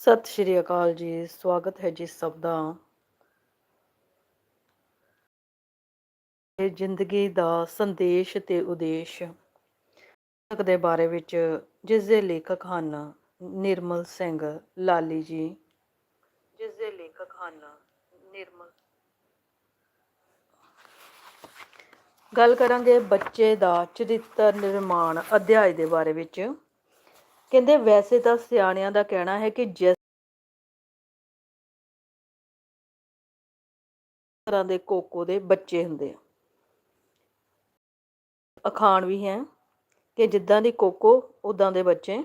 ਸਤਿ ਸ਼੍ਰੀ ਅਕਾਲ ਜੀ, ਸਵਾਗਤ ਹੈ ਜੀ ਸਭ ਦਾ। ਇਹ ਜ਼ਿੰਦਗੀ ਦਾ ਸੰਦੇਸ਼ ਤੇ ਉਦੇਸ਼। ਪੁਸਤਕ ਦੇ ਬਾਰੇ ਵਿੱਚ, ਜਿਸ ਦੇ ਲੇਖਕ ਹਨ ਨਿਰਮਲ ਸਿੰਘ ਲਾਲੀ ਜੀ। ਜਿਸ ਦੇ ਲੇਖਕ ਹਨ ਨਿਰਮਲ। ਗੱਲ ਕਰਾਂਗੇ ਬੱਚੇ ਦਾ ਚਰਿੱਤਰ ਨਿਰਮਾਣ ਅਧਿਆਇ ਦੇ ਬਾਰੇ ਵਿੱਚ। ਕਹਿੰਦੇ ਵੈਸੇ ਤਾਂ ਸਿਆਣਿਆਂ ਦਾ ਕਹਿਣਾ ਹੈ ਕਿ ਜਿਸ ਤਰ੍ਹਾਂ ਦੇ ਕੋਕੋ ਦੇ ਬੱਚੇ ਹੁੰਦੇ ਆ। ਅਖਾਣ ਵੀ ਹੈ ਕਿ ਜਿੱਦਾਂ ਦੀ ਕੋਕੋ ਉਦਾਂ ਦੇ ਬੱਚੇ।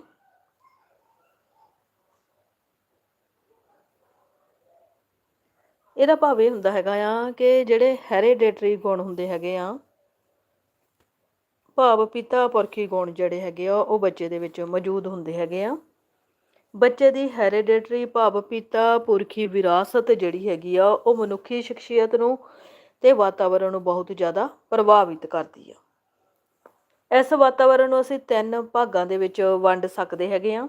ਇਹਦਾ ਭਾਵ ਇਹ ਹੁੰਦਾ ਹੈਗਾ ਆ ਕਿ ਜਿਹੜੇ ਹੈਰੀਡੇਟਰੀ ਗੁਣ ਹੁੰਦੇ ਹੈਗੇ ਆ ਭਾਵ ਪਿਤਾ ਪੁਰਖੀ ਗੁਣ ਜਿਹੜੇ ਹੈਗੇ ਆ, ਉਹ ਬੱਚੇ ਦੇ ਵਿੱਚ ਮੌਜੂਦ ਹੁੰਦੇ ਹੈਗੇ ਆ। ਬੱਚੇ ਦੀ ਹੈਰੀਡੇਟਰੀ, ਭਾਵ ਪਿਤਾ ਪੁਰਖੀ ਵਿਰਾਸਤ ਜਿਹੜੀ ਹੈਗੀ ਆ, ਉਹ ਮਨੁੱਖੀ ਸ਼ਖਸੀਅਤ ਨੂੰ ਤੇ ਵਾਤਾਵਰਣ ਨੂੰ ਬਹੁਤ ਜ਼ਿਆਦਾ ਪ੍ਰਭਾਵਿਤ ਕਰਦੀ ਆ। ਇਸ ਵਾਤਾਵਰਣ ਨੂੰ ਅਸੀਂ ਤਿੰਨ ਭਾਗਾਂ ਦੇ ਵਿੱਚ ਵੰਡ ਸਕਦੇ ਹੈਗੇ ਆ।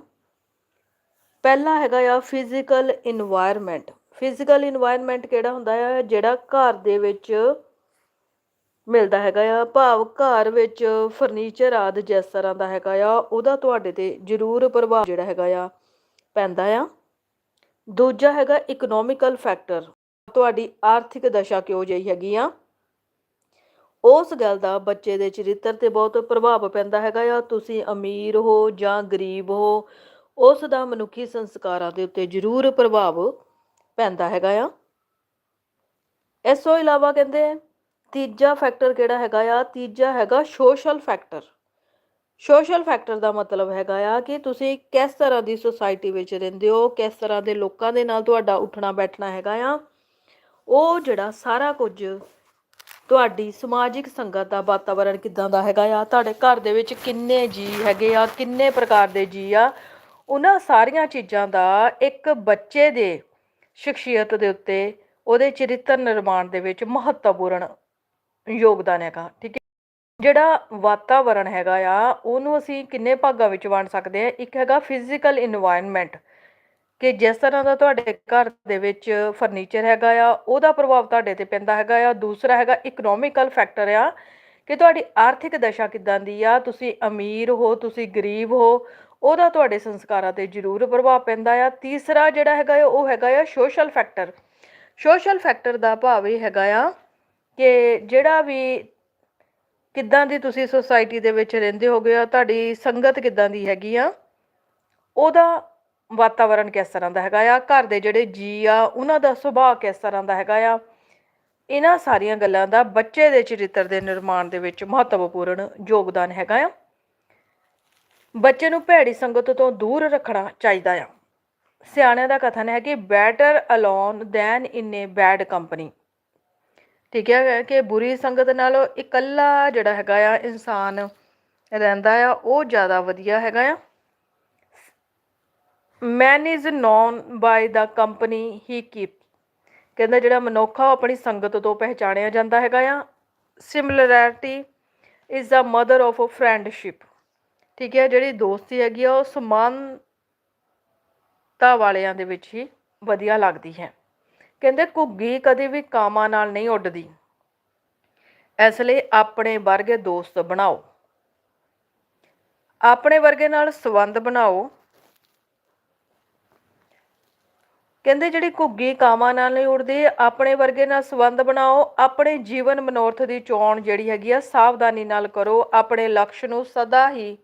ਪਹਿਲਾ ਹੈਗਾ ਆ ਫਿਜ਼ੀਕਲ ਇਨਵਾਇਰਨਮੈਂਟ ਫਿਜ਼ੀਕਲ ਇਨਵਾਇਰਨਮੈਂਟ ਕਿਹੜਾ ਹੁੰਦਾ ਆ? ਜਿਹੜਾ ਘਰ ਦੇ ਵਿੱਚ ਮਿਲਦਾ ਹੈਗਾ ਆ। ਭਾਵ ਘਰ ਵਿੱਚ ਫਰਨੀਚਰ ਆਦਿ ਜਿਸ ਤਰ੍ਹਾਂ ਦਾ ਹੈਗਾ ਆ, ਉਹਦਾ ਤੁਹਾਡੇ ਤੇ ਜ਼ਰੂਰ ਪ੍ਰਭਾਵ ਜਿਹੜਾ ਹੈਗਾ ਆ, ਪੈਂਦਾ ਆ। ਦੂਜਾ ਹੈਗਾ ਇਕਨੋਮਿਕਲ ਫੈਕਟਰ ਤੁਹਾਡੀ ਆਰਥਿਕ ਦਸ਼ਾ ਕਿਉਂ ਜਿਹੀ ਹੈਗੀ ਆ? ਉਸ ਗੱਲ ਦਾ ਬੱਚੇ ਦੇ ਚਰਿੱਤਰ ਤੇ ਬਹੁਤ ਪ੍ਰਭਾਵ ਪੈਂਦਾ ਹੈਗਾ ਆ। ਤੁਸੀਂ ਅਮੀਰ ਹੋ ਜਾਂ ਗਰੀਬ ਹੋ, ਉਸ ਦਾ ਮਨੁੱਖੀ ਸੰਸਕਾਰਾਂ ਦੇ ਉੱਤੇ ਜ਼ਰੂਰ ਪ੍ਰਭਾਵ ਪੈਂਦਾ ਹੈਗਾ ਆ। ਇਸ ਤੋਂ ਇਲਾਵਾ ਕਹਿੰਦੇ ਤੀਜਾ ਫੈਕਟਰ ਕਿਹੜਾ ਹੈਗਾ ਆ? ਤੀਜਾ ਹੈਗਾ ਸੋਸ਼ਲ ਫੈਕਟਰ ਸੋਸ਼ਲ ਫੈਕਟਰ ਦਾ ਮਤਲਬ ਹੈਗਾ ਆ ਕਿ ਤੁਸੀਂ ਕਿਸ ਤਰ੍ਹਾਂ ਦੀ ਸੁਸਾਇਟੀ ਵਿੱਚ ਰਹਿੰਦੇ ਹੋ, ਕਿਸ ਤਰ੍ਹਾਂ ਦੇ ਲੋਕਾਂ ਦੇ ਨਾਲ ਤੁਹਾਡਾ ਉੱਠਣਾ ਬੈਠਣਾ ਹੈਗਾ ਆ। ਉਹ ਜਿਹੜਾ ਸਾਰਾ ਕੁਝ ਤੁਹਾਡੀ ਸਮਾਜਿਕ ਸੰਗਤ ਦਾ ਵਾਤਾਵਰਣ ਕਿਦਾਂ ਦਾ ਹੈਗਾ ਆ, ਤੁਹਾਡੇ ਘਰ ਦੇ ਵਿੱਚ ਕਿੰਨੇ ਜੀ ਹੈਗੇ ਆ, ਕਿੰਨੇ ਪ੍ਰਕਾਰ ਦੇ ਜੀ ਆ, ਉਹਨਾਂ ਸਾਰੀਆਂ ਚੀਜ਼ਾਂ ਦਾ ਇੱਕ ਬੱਚੇ ਦੇ ਸ਼ਖਸੀਅਤ ਦੇ ਉੱਤੇ, ਉਹਦੇ ਚਰਿੱਤਰ ਨਿਰਮਾਣ ਦੇ ਵਿੱਚ ਮਹੱਤਵਪੂਰਨ ਯੋਗਦਾਨ ਹੈਗਾ, ਠੀਕ ਹੈ। ਜਿਹੜਾ ਵਾਤਾਵਰਣ ਹੈਗਾ ਆ, ਉਹਨੂੰ ਅਸੀਂ ਕਿੰਨੇ ਭਾਗਾਂ ਵਿੱਚ ਵੰਡ ਸਕਦੇ ਆ ਇੱਕ ਹੈਗਾ ਫਿਜ਼ੀਕਲ ਇਨਵਾਇਰਨਮੈਂਟ ਕਿ ਜਿਸ ਤਰ੍ਹਾਂ ਦਾ ਤੁਹਾਡੇ ਘਰ ਦੇ ਵਿੱਚ ਫਰਨੀਚਰ ਹੈਗਾ ਆ, ਉਹਦਾ ਪ੍ਰਭਾਵ ਤੁਹਾਡੇ ਤੇ ਪੈਂਦਾ ਹੈਗਾ ਆ। ਦੂਸਰਾ ਹੈਗਾ ਇਕਨੋਮਿਕਲ ਫੈਕਟਰ ਆ, ਕਿ ਤੁਹਾਡੀ ਆਰਥਿਕ ਦਸ਼ਾ ਕਿਦਾਂ ਦੀ ਆ? ਤੁਸੀਂ ਅਮੀਰ ਹੋ, ਤੁਸੀਂ ਗਰੀਬ ਹੋ, ਉਹਦਾ ਤੁਹਾਡੇ ਸੰਸਕਾਰਾਂ ਤੇ ਜ਼ਰੂਰ ਪ੍ਰਭਾਵ ਪੈਂਦਾ ਆ। ਤੀਸਰਾ ਜਿਹੜਾ ਹੈਗਾ ਆ, ਉਹ ਹੈਗਾ ਆ ਸੋਸ਼ਲ ਫੈਕਟਰ ਸੋਸ਼ਲ ਫੈਕਟਰ ਦਾ ਭਾਵ ਇਹ ਹੈਗਾ ਆ ਕਿ ਜਿਹੜਾ ਵੀ ਕਿੱਦਾਂ ਦੀ ਤੁਸੀਂ ਸੁਸਾਇਟੀ ਦੇ ਵਿੱਚ ਰਹਿੰਦੇ ਹੋਗੇ ਆ, ਤੁਹਾਡੀ ਸੰਗਤ ਕਿੱਦਾਂ ਦੀ ਹੈਗੀ ਆ, ਉਹਦਾ ਵਾਤਾਵਰਣ ਕਿਸ ਤਰ੍ਹਾਂ ਦਾ ਹੈਗਾ ਆ, ਘਰ ਦੇ ਜਿਹੜੇ ਜੀ ਆ, ਉਹਨਾਂ ਦਾ ਸੁਭਾਅ ਕਿਸ ਤਰ੍ਹਾਂ ਦਾ ਹੈਗਾ ਆ, ਇਹਨਾਂ ਸਾਰੀਆਂ ਗੱਲਾਂ ਦਾ ਬੱਚੇ ਦੇ ਚਰਿੱਤਰ ਦੇ ਨਿਰਮਾਣ ਦੇ ਵਿੱਚ ਮਹੱਤਵਪੂਰਨ ਯੋਗਦਾਨ ਹੈਗਾ ਆ। ਬੱਚੇ ਨੂੰ ਭੈੜੀ ਸੰਗਤ ਤੋਂ ਦੂਰ ਰੱਖਣਾ ਚਾਹੀਦਾ ਆ। ਸਿਆਣਿਆਂ ਦਾ ਕਥਨ ਹੈ ਕਿ better alone than in a bad company ਠੀਕ ਹੈ ਕਿ ਬੁਰੀ ਸੰਗਤ ਨਾਲੋਂ ਇਕੱਲਾ ਜਿਹੜਾ ਹੈਗਾ ਆ, ਇਨਸਾਨ ਰਹਿੰਦਾ ਆ, ਉਹ ਜ਼ਿਆਦਾ ਵਧੀਆ ਹੈਗਾ ਆ। Man is known by the company he keep ਕਹਿੰਦਾ ਜਿਹੜਾ ਮਨੁੱਖ ਆ, ਉਹ ਆਪਣੀ ਸੰਗਤ ਤੋਂ ਪਹਿਚਾਣਿਆ ਜਾਂਦਾ ਹੈਗਾ ਆ। Similarity is the mother of friendship ਠੀਕ ਹੈ, ਜਿਹੜੀ ਦੋਸਤੀ ਹੈਗੀ ਆ, ਉਹ ਸਮਾਨਤਾ ਵਾਲਿਆਂ ਦੇ ਵਿੱਚ ਹੀ ਵਧੀਆ ਲੱਗਦੀ ਹੈ। ਕਹਿੰਦੇ ਘੁੱਗੀ ਕਦੇ ਵੀ ਕਾਮਾਂ ਨਾਲ ਨਹੀਂ ਉੱਡਦੀ। ਇਸ ਲਈ ਆਪਣੇ ਵਰਗੇ ਦੋਸਤ ਬਣਾਓ। ਆਪਣੇ ਵਰਗੇ ਨਾਲ ਸੰਬੰਧ ਬਣਾਓ। ਕਹਿੰਦੇ ਜਿਹੜੀ ਘੁੱਗੀ ਕਾਮਾਂ ਨਾਲ ਨਹੀਂ ਉੜਦੀ ਆਪਣੇ ਵਰਗੇ ਨਾਲ ਸੰਬੰਧ ਬਣਾਓ। ਆਪਣੇ ਜੀਵਨ ਮਨੋਰਥ ਦੀ ਚੋਣ ਜਿਹੜੀ ਹੈਗੀ ਆ, ਸਾਵਧਾਨੀ ਨਾਲ ਕਰੋ। ਆਪਣੇ ਲਕਸ਼ ਨੂੰ ਸਦਾ ਹੀ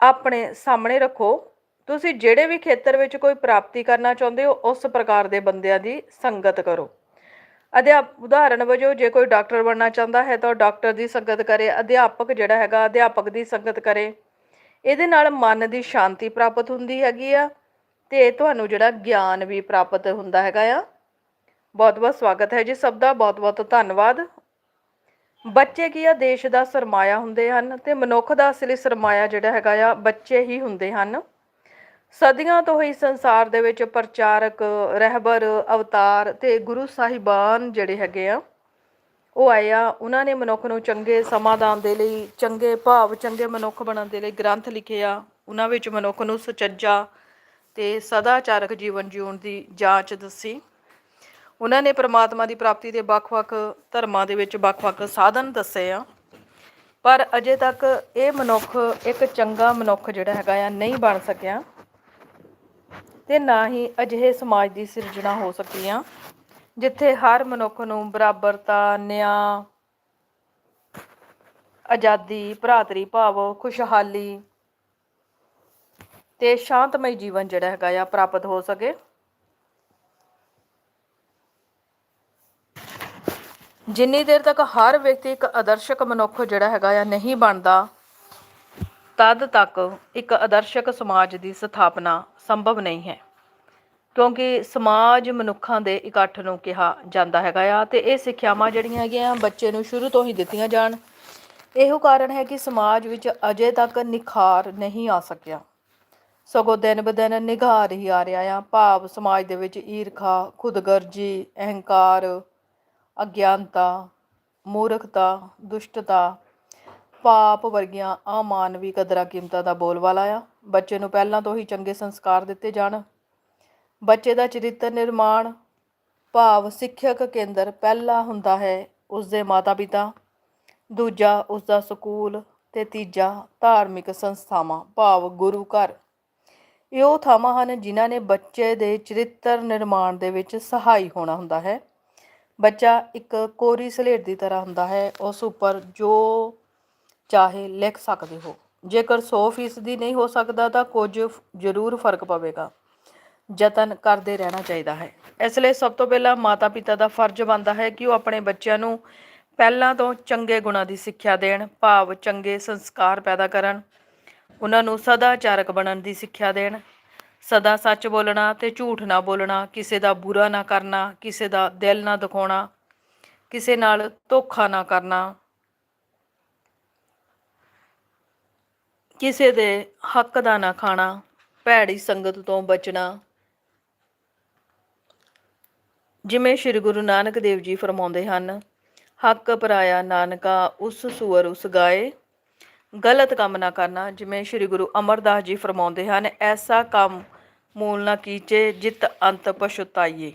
ਆਪਣੇ ਸਾਹਮਣੇ ਰੱਖੋ। ਤੁਸੀਂ ਜਿਹੜੇ ਵੀ ਖੇਤਰ ਵਿੱਚ ਕੋਈ ਪ੍ਰਾਪਤੀ ਕਰਨਾ ਚਾਹੁੰਦੇ ਹੋ, ਉਸ ਪ੍ਰਕਾਰ ਦੇ ਬੰਦਿਆਂ ਦੀ ਸੰਗਤ ਕਰੋ। ਅਧਿਆਪ ਉਦਾਹਰਣ ਵਜੋਂ ਜੇ ਕੋਈ ਡਾਕਟਰ ਬਣਨਾ ਚਾਹੁੰਦਾ ਹੈ, ਤਾਂ ਉਹ ਡਾਕਟਰ ਦੀ ਸੰਗਤ ਕਰੇ, ਅਧਿਆਪਕ ਜਿਹੜਾ ਹੈਗਾ ਅਧਿਆਪਕ ਦੀ ਸੰਗਤ ਕਰੇ। ਇਹਦੇ ਨਾਲ ਮਨ ਦੀ ਸ਼ਾਂਤੀ ਪ੍ਰਾਪਤ ਹੁੰਦੀ ਹੈਗੀ ਆ ਤੇ ਤੁਹਾਨੂੰ ਜਿਹੜਾ ਗਿਆਨ ਵੀ ਪ੍ਰਾਪਤ ਹੁੰਦਾ ਹੈਗਾ ਆ। ਬਹੁਤ ਬਹੁਤ ਸਵਾਗਤ ਹੈ ਜੀ ਸਭ ਦਾ ਬਹੁਤ ਬਹੁਤ ਧੰਨਵਾਦ। ਬੱਚੇ ਕੀ ਆ, ਦੇਸ਼ ਦਾ ਸਰਮਾਇਆ ਹੁੰਦੇ ਹਨ ਤੇ ਮਨੁੱਖ ਦਾ ਅਸਲੀ ਸਰਮਾਇਆ ਜਿਹੜਾ ਹੈਗਾ ਆ, ਬੱਚੇ ਹੀ ਹੁੰਦੇ ਹਨ। ਸਦੀਆਂ ਤੋਂ ਹੀ ਸੰਸਾਰ ਦੇ ਵਿੱਚ ਪ੍ਰਚਾਰਕ, ਰਹਿਬਰ, ਅਵਤਾਰ ਤੇ ਗੁਰੂ ਸਾਹਿਬਾਨ ਜਿਹੜੇ ਹੈਗੇ ਆ, ਉਹ ਆਏ ਆ। ਉਹਨਾਂ ਨੇ ਮਨੁੱਖ ਨੂੰ ਚੰਗੇ ਸਮਾਧਾਨ ਦੇ ਲਈ, ਚੰਗੇ ਭਾਵ, ਚੰਗੇ ਮਨੁੱਖ ਬਣਨ ਦੇ ਲਈ ਗ੍ਰੰਥ ਲਿਖੇ ਆ। ਉਹਨਾਂ ਵਿੱਚ ਮਨੁੱਖ ਨੂੰ ਸੁਚੱਜਾ ਤੇ ਸਦਾਚਾਰਕ ਜੀਵਨ ਜਿਉਣ ਦੀ ਜਾਂਚ ਦੱਸੀ। ਉਹਨਾਂ ਨੇ ਪ੍ਰਮਾਤਮਾ ਦੀ ਪ੍ਰਾਪਤੀ ਦੇ ਵੱਖ-ਵੱਖ ਧਰਮਾਂ ਦੇ ਵਿੱਚ ਵੱਖ-ਵੱਖ ਸਾਧਨ ਦੱਸੇ ਆ। ਪਰ ਅਜੇ ਤੱਕ ਇਹ ਮਨੁੱਖ ਇੱਕ ਚੰਗਾ ਮਨੁੱਖ ਜਿਹੜਾ ਹੈਗਾ ਆ, ਨਹੀਂ ਬਣ ਸਕਿਆ। ਤੇ ਨਾ ਹੀ ਅਜਿਹੇ ਸਮਾਜ ਦੀ ਸਿਰਜਣਾ ਹੋ ਸਕੀ ਆ ਜਿੱਥੇ ਹਰ ਮਨੁੱਖ ਨੂੰ ਬਰਾਬਰਤਾ, ਨਿਆਂ, ਆਜ਼ਾਦੀ, ਭਰਾਤਰੀ ਭਾਵ, ਖੁਸ਼ਹਾਲੀ ਤੇ ਸ਼ਾਂਤਮਈ ਜੀਵਨ ਜਿਹੜਾ ਹੈਗਾ ਆ ਪ੍ਰਾਪਤ ਹੋ ਸਕੇ। ਜਿੰਨੀ ਦੇਰ ਤੱਕ ਹਰ ਵਿਅਕਤੀ ਇੱਕ ਆਦਰਸ਼ਕ ਮਨੁੱਖ ਜਿਹੜਾ ਹੈਗਾ ਆ ਨਹੀਂ ਬਣਦਾ ਤਦ ਤੱਕ ਇੱਕ ਆਦਰਸ਼ਕ ਸਮਾਜ ਦੀ ਸਥਾਪਨਾ ਸੰਭਵ ਨਹੀਂ ਹੈ। ਕਿਉਂਕਿ ਸਮਾਜ ਮਨੁੱਖਾਂ ਦੇ ਇਕੱਠ ਨੂੰ ਕਿਹਾ ਜਾਂਦਾ ਹੈਗਾ ਆ ਤੇ ਇਹ ਸਿੱਖਿਆਵਾਂ ਜਿਹੜੀਆਂ ਹੈਗੀਆਂ ਬੱਚੇ ਨੂੰ ਸ਼ੁਰੂ ਤੋਂ ਹੀ ਦਿੱਤੀਆਂ ਜਾਣ। ਇਹੋ ਕਾਰਨ ਹੈ ਕਿ ਸਮਾਜ ਵਿੱਚ ਅਜੇ ਤੱਕ ਨਿਖਾਰ ਨਹੀਂ ਆ ਸਕਿਆ। ਸਗੋਂ ਦਿਨ ਬ ਦਿਨ ਨਿਘਾਰ ਹੀ ਆ ਰਿਹਾ ਆ। ਭਾਵ ਸਮਾਜ ਦੇ ਵਿੱਚ ਈਰਖਾ, ਖੁਦਗਰਜੀ, ਅਹੰਕਾਰ, ਅਗਿਆਨਤਾ, ਮੂਰਖਤਾ, ਦੁਸ਼ਟਤਾ ਪਾਪ ਵਰਗੀਆਂ ਅਮਾਨਵੀ ਕਦਰਾਂ ਕੀਮਤਾਂ ਦਾ ਬੋਲਬਾਲਾ ਆ। ਬੱਚੇ ਨੂੰ ਪਹਿਲਾਂ ਤੋਂ ਹੀ ਚੰਗੇ ਸੰਸਕਾਰ ਦਿੱਤੇ ਜਾਣ। ਬੱਚੇ ਦਾ ਚਰਿੱਤਰ ਨਿਰਮਾਣ, ਭਾਵ ਸਿੱਖਿਅਕ ਕੇਂਦਰ ਪਹਿਲਾ ਹੁੰਦਾ ਹੈ ਉਸ ਦੇ ਮਾਤਾ-ਪਿਤਾ। ਦੂਜਾ ਉਸ ਦਾ ਸਕੂਲ ਤੇ ਤੀਜਾ ਧਾਰਮਿਕ ਸੰਸਥਾਵਾਂ, ਭਾਵ ਗੁਰੂ ਘਰ। ਇਹ ਉਹ ਥਾਵਾਂ ਹਨ ਜਿਨ੍ਹਾਂ ਨੇ ਬੱਚੇ ਦੇ ਚਰਿੱਤਰ ਨਿਰਮਾਣ ਦੇ ਵਿੱਚ ਸਹਾਈ ਹੋਣਾ ਹੁੰਦਾ ਹੈ। ਬੱਚਾ ਇੱਕ ਕੋਰੀ ਸਲੇਟ ਦੀ ਤਰ੍ਹਾਂ ਹੁੰਦਾ ਹੈ, ਉਸ ਉੱਪਰ ਜੋ ਚਾਹੇ ਲਿਖ ਸਕਦੇ ਹੋ। ਜੇਕਰ 100% ਨਹੀਂ ਹੋ ਸਕਦਾ ਤਾਂ ਕੁਝ ਜ਼ਰੂਰ ਫ਼ਰਕ ਪਵੇਗਾ। ਯਤਨ ਕਰਦੇ ਰਹਿਣਾ ਚਾਹੀਦਾ ਹੈ। ਇਸ ਲਈ ਸਭ ਤੋਂ ਪਹਿਲਾਂ ਮਾਤਾ-ਪਿਤਾ ਦਾ ਫਰਜ਼ ਬਣਦਾ ਹੈ ਕਿ ਉਹ ਆਪਣੇ ਬੱਚਿਆਂ ਨੂੰ ਪਹਿਲਾਂ ਤੋਂ ਚੰਗੇ ਗੁਣਾਂ ਦੀ ਸਿੱਖਿਆ ਦੇਣ, ਭਾਵ ਚੰਗੇ ਸੰਸਕਾਰ ਪੈਦਾ ਕਰਨ। ਉਹਨਾਂ ਨੂੰ ਸਦਾਚਾਰਕ ਬਣਨ ਦੀ ਸਿੱਖਿਆ ਦੇਣ। ਸਦਾ ਸੱਚ ਬੋਲਣਾ ਤੇ ਝੂਠ ਨਾ ਬੋਲਣਾ, ਕਿਸੇ ਦਾ ਬੁਰਾ ਨਾ ਕਰਨਾ, ਕਿਸੇ ਦਾ ਦਿਲ ਨਾ ਦਿਖਾਉਣਾ, ਕਿਸੇ ਨਾਲ ਧੋਖਾ ਨਾ ਕਰਨਾ ਕਿਸੇ ਦੇ ਹੱਕ ਦਾ ਨਾ ਖਾਣਾ, ਭੈੜੀ ਸੰਗਤ ਤੋਂ ਬਚਣਾ। ਜਿਵੇਂ ਸ੍ਰੀ ਗੁਰੂ ਨਾਨਕ ਦੇਵ ਜੀ ਫਰਮਾਉਂਦੇ ਹਨ, ਹੱਕ ਪਰਾਇਆ ਨਾਨਕਾ ਉਸ ਸੂਰ ਉਸ ਗਾਏ। ਗਲਤ ਕੰਮ ਨਾ ਕਰਨਾ, ਜਿਵੇਂ ਸ੍ਰੀ ਗੁਰੂ ਅਮਰਦਾਸ ਜੀ ਫਰਮਾਉਂਦੇ ਹਨ, ਐਸਾ ਕੰਮ ਮੂਲ ਨਾ ਕੀਚੇ, ਜਿਤ ਅੰਤ ਪਛੁਤਾਈਏ।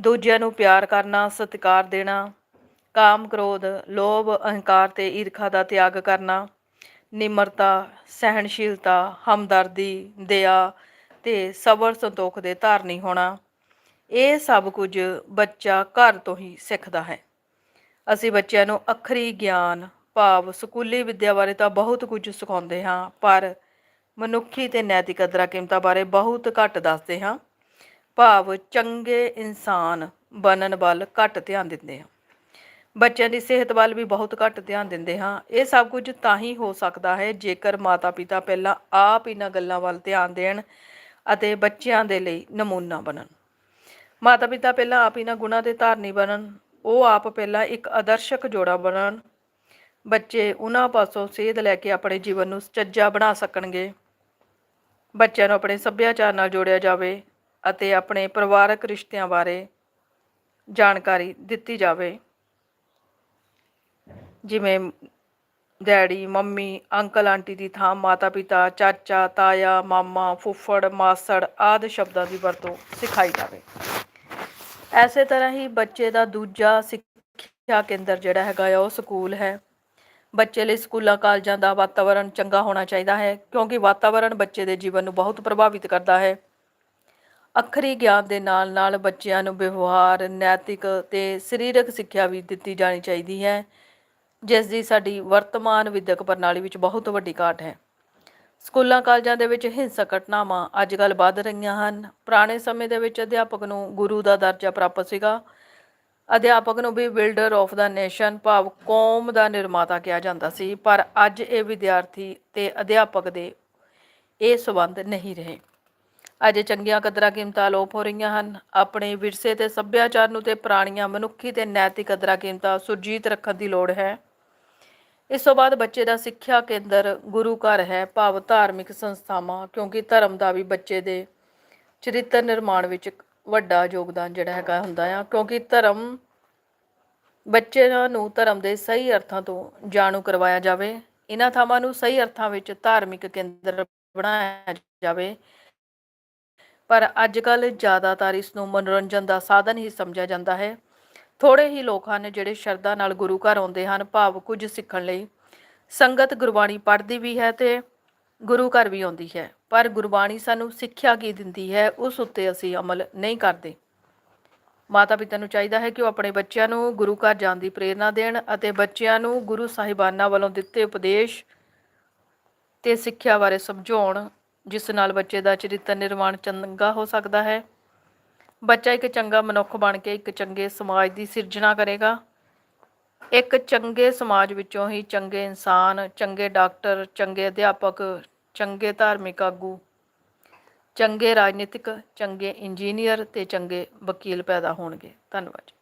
ਦੂਜਿਆਂ ਨੂੰ ਪਿਆਰ ਕਰਨਾ, ਸਤਿਕਾਰ ਦੇਣਾ, ਕਾਮ ਕ੍ਰੋਧ, ਲੋਭ, ਅਹੰਕਾਰ ਤੇ ਈਰਖਾ ਦਾ ਤਿਆਗ ਕਰਨਾ। ਨਿਮਰਤਾ, ਸਹਿਣਸ਼ੀਲਤਾ, ਹਮਦਰਦੀ, ਦਇਆ ਤੇ ਸਬਰ ਸੰਤੋਖ ਦੇ ਧਾਰਨੀ ਹੋਣਾ। ਇਹ ਸਭ ਕੁਝ ਬੱਚਾ ਘਰ ਤੋਂ ਹੀ ਸਿੱਖਦਾ ਹੈ। ਅਸੀਂ ਬੱਚਿਆਂ ਨੂੰ ਅੱਖਰੀ ਗਿਆਨ, ਭਾਵ ਸਕੂਲੀ ਵਿੱਦਿਆ ਬਾਰੇ ਤਾਂ ਬਹੁਤ ਕੁਝ ਸਿਖਾਉਂਦੇ ਹਾਂ, ਪਰ ਮਨੁੱਖੀ ਤੇ ਨੈਤਿਕ ਕਦਰਾਂ ਕੀਮਤਾਂ ਬਾਰੇ ਬਹੁਤ ਘੱਟ ਦੱਸਦੇ ਹਾਂ। ਭਾਵ ਚੰਗੇ ਇਨਸਾਨ ਬਣਨ ਵੱਲ ਘੱਟ ਧਿਆਨ ਦਿੰਦੇ ਹਾਂ। ਬੱਚਿਆਂ ਦੀ ਸਿਹਤ ਵੱਲ ਵੀ ਬਹੁਤ ਘੱਟ ਧਿਆਨ ਦਿੰਦੇ ਹਾਂ। ਇਹ ਸਭ ਕੁਝ ਤਾਂ ਹੀ ਹੋ ਸਕਦਾ ਹੈ ਜੇਕਰ ਮਾਤਾ-ਪਿਤਾ ਪਹਿਲਾਂ ਆਪ ਇਹਨਾਂ ਗੱਲਾਂ ਵੱਲ ਧਿਆਨ ਦੇਣ ਅਤੇ ਬੱਚਿਆਂ ਦੇ ਲਈ ਨਮੂਨਾ ਬਣਨ। ਮਾਤਾ-ਪਿਤਾ ਪਹਿਲਾਂ ਆਪ ਇਹਨਾਂ ਗੁਣਾਂ ਦੇ ਧਾਰਨੀ ਬਣਨ, ਉਹ ਆਪ ਪਹਿਲਾਂ ਇੱਕ ਆਦਰਸ਼ਕ ਜੋੜਾ ਬਣਨ। ਬੱਚੇ ਉਹਨਾਂ ਪਾਸੋਂ ਸੇਧ ਲੈ ਕੇ ਆਪਣੇ ਜੀਵਨ ਨੂੰ ਸੁਚੱਜਾ ਬਣਾ ਸਕਣਗੇ। ਬੱਚਿਆਂ ਨੂੰ ਆਪਣੇ ਸੱਭਿਆਚਾਰ ਨਾਲ ਜੋੜਿਆ ਜਾਵੇ ਅਤੇ ਆਪਣੇ ਪਰਿਵਾਰਕ ਰਿਸ਼ਤਿਆਂ ਬਾਰੇ ਜਾਣਕਾਰੀ ਦਿੱਤੀ ਜਾਵੇ। ਜਿਵੇਂ ਡੈਡੀ, ਮੰਮੀ, ਅੰਕਲ, ਆਂਟੀ ਦੀ ਥਾਂ ਮਾਤਾ ਪਿਤਾ ਚਾਚਾ, ਤਾਇਆ, ਮਾਮਾ, ਫੁੱਫੜ, ਮਾਸੜ ਆਦਿ ਸ਼ਬਦਾਂ ਦੀ ਵਰਤੋਂ ਸਿਖਾਈ ਜਾਵੇ। ਐਸੇ ਤਰ੍ਹਾਂ ਹੀ ਬੱਚੇ ਦਾ ਦੂਜਾ ਸਿੱਖਿਆ ਕੇਂਦਰ ਜਿਹੜਾ ਹੈਗਾ ਆ, ਉਹ ਸਕੂਲ ਹੈ। ਬੱਚੇ ਲਈ ਸਕੂਲਾਂ, ਕਾਲਜਾਂ ਦਾ ਵਾਤਾਵਰਣ ਚੰਗਾ ਹੋਣਾ ਚਾਹੀਦਾ ਹੈ, ਕਿਉਂਕਿ ਵਾਤਾਵਰਣ ਬੱਚੇ ਦੇ ਜੀਵਨ ਨੂੰ ਬਹੁਤ ਪ੍ਰਭਾਵਿਤ ਕਰਦਾ ਹੈ। ਅੱਖਰੀ ਗਿਆਨ ਦੇ ਨਾਲ ਨਾਲ ਬੱਚਿਆਂ ਨੂੰ ਵਿਵਹਾਰ, ਨੈਤਿਕ ਤੇ ਸਰੀਰਕ ਸਿੱਖਿਆ ਵੀ ਦਿੱਤੀ ਜਾਣੀ ਚਾਹੀਦੀ ਹੈ। ਜਿਸ ਦੀ ਸਾਡੀ ਵਰਤਮਾਨ ਵਿਦਿਅਕ ਪ੍ਰਣਾਲੀ ਵਿੱਚ ਬਹੁਤ ਵੱਡੀ ਘਾਟ ਹੈ। ਸਕੂਲਾਂ ਕਾਲਜਾਂ ਦੇ ਵਿੱਚ ਹਿੰਸਕ ਘਟਨਾਵਾਂ ਅੱਜ ਕੱਲ੍ਹ ਵੱਧ ਰਹੀਆਂ ਹਨ। ਪੁਰਾਣੇ ਸਮੇਂ ਦੇ ਵਿੱਚ ਅਧਿਆਪਕ ਨੂੰ ਗੁਰੂ ਦਾ ਦਰਜਾ ਪ੍ਰਾਪਤ ਸੀਗਾ। ਅਧਿਆਪਕ ਨੂੰ ਵੀ ਬਿਲਡਰ ਆਫ ਦਾ ਨੇਸ਼ਨ ਭਾਵ ਕੌਮ ਦਾ ਨਿਰਮਾਤਾ ਕਿਹਾ ਜਾਂਦਾ ਸੀ, ਪਰ ਅੱਜ ਇਹ ਵਿਦਿਆਰਥੀ ਤੇ ਅਧਿਆਪਕ ਦੇ ਇਹ ਸਬੰਧ ਨਹੀਂ ਰਹੇ। ਅੱਜ ਚੰਗੀਆਂ ਕਦਰਾਂ ਕੀਮਤਾਂ ਲੋਪ ਹੋ ਰਹੀਆਂ ਹਨ। ਆਪਣੇ ਵਿਰਸੇ ਤੇ ਸੱਭਿਆਚਾਰ ਨੂੰ ਤੇ ਪੁਰਾਣੀਆਂ ਮਨੁੱਖੀ ਤੇ ਨੈਤਿਕ ਕਦਰਾਂ ਕੀਮਤਾਂ ਸੁਰਜੀਤ ਰੱਖਣ ਦੀ ਲੋੜ ਹੈ। ਇਸ ਤੋਂ ਬਾਅਦ ਬੱਚੇ ਦਾ ਸਿੱਖਿਆ ਕੇਂਦਰ ਗੁਰੂ ਘਰ ਹੈ, ਭਾਵ ਧਾਰਮਿਕ ਸੰਸਥਾਵਾਂ, ਕਿਉਂਕਿ ਧਰਮ ਦਾ ਵੀ ਬੱਚੇ ਦੇ ਚਰਿੱਤਰ ਨਿਰਮਾਣ ਵਿੱਚ ਵੱਡਾ ਯੋਗਦਾਨ ਜਿਹੜਾ ਹੈਗਾ ਹੁੰਦਾ ਆ, ਕਿਉਂਕਿ ਧਰਮ ਬੱਚਿਆਂ ਨੂੰ ਧਰਮ ਦੇ ਸਹੀ ਅਰਥਾਂ ਤੋਂ ਜਾਣੂ ਕਰਵਾਇਆ ਜਾਵੇ, ਇਹਨਾਂ ਥਾਵਾਂ ਨੂੰ ਸਹੀ ਅਰਥਾਂ ਵਿੱਚ ਧਾਰਮਿਕ ਕੇਂਦਰ ਬਣਾਇਆ ਜਾਵੇ। ਪਰ ਅੱਜ ਕੱਲ ਜ਼ਿਆਦਾਤਰ ਇਸ ਨੂੰ ਮਨੋਰੰਜਨ ਦਾ ਸਾਧਨ ਹੀ ਸਮਝਿਆ ਜਾਂਦਾ ਹੈ। ਥੋੜੇ ਹੀ ਲੋਕ ਹਨ ਜਿਹੜੇ ਸ਼ਰਧਾ ਨਾਲ ਗੁਰੂ ਘਰ ਆਉਂਦੇ ਹਨ, ਭਾਵ ਕੁਝ ਸਿੱਖਣ ਲਈ। ਸੰਗਤ ਗੁਰਬਾਣੀ ਪੜ੍ਹਦੀ ਵੀ ਹੈ ਤੇ ਗੁਰੂ ਘਰ ਵੀ ਆਉਂਦੀ ਹੈ। ਪਰ ਗੁਰਬਾਣੀ ਸਾਨੂੰ ਸਿੱਖਿਆ ਕੀ ਦਿੰਦੀ ਹੈ, ਉਸ ਉੱਤੇ ਅਸੀਂ ਅਮਲ ਨਹੀਂ ਕਰਦੇ। ਮਾਤਾ ਪਿਤਾ ਨੂੰ ਚਾਹੀਦਾ ਹੈ ਕਿ ਉਹ ਆਪਣੇ ਬੱਚਿਆਂ ਨੂੰ ਗੁਰੂ ਘਰ ਜਾਣ ਦੀ ਪ੍ਰੇਰਣਾ ਦੇਣ ਅਤੇ ਬੱਚਿਆਂ ਨੂੰ ਗੁਰੂ ਸਾਹਿਬਾਨਾਂ ਵੱਲੋਂ ਦਿੱਤੇ ਉਪਦੇਸ਼ ਤੇ ਸਿੱਖਿਆ ਬਾਰੇ ਸਮਝਾਉਣ, ਜਿਸ ਨਾਲ ਬੱਚੇ ਦਾ ਚਰਿੱਤਰ ਨਿਰਮਾਣ ਚੰਗਾ ਹੋ ਸਕਦਾ ਹੈ। ਬੱਚਾ ਇੱਕ ਚੰਗਾ ਮਨੁੱਖ ਬਣ ਕੇ ਇੱਕ ਚੰਗੇ ਸਮਾਜ ਦੀ ਸਿਰਜਣਾ ਕਰੇਗਾ। ਇੱਕ ਚੰਗੇ ਸਮਾਜ ਵਿੱਚੋਂ ਹੀ ਚੰਗੇ ਇਨਸਾਨ, ਚੰਗੇ ਡਾਕਟਰ, ਚੰਗੇ ਅਧਿਆਪਕ, ਚੰਗੇ ਧਾਰਮਿਕ ਆਗੂ, ਚੰਗੇ ਰਾਜਨੀਤਿਕ, ਚੰਗੇ ਇੰਜੀਨੀਅਰ ਤੇ ਚੰਗੇ ਵਕੀਲ ਪੈਦਾ ਹੋਣਗੇ। ਧੰਨਵਾਦ ਜੀ।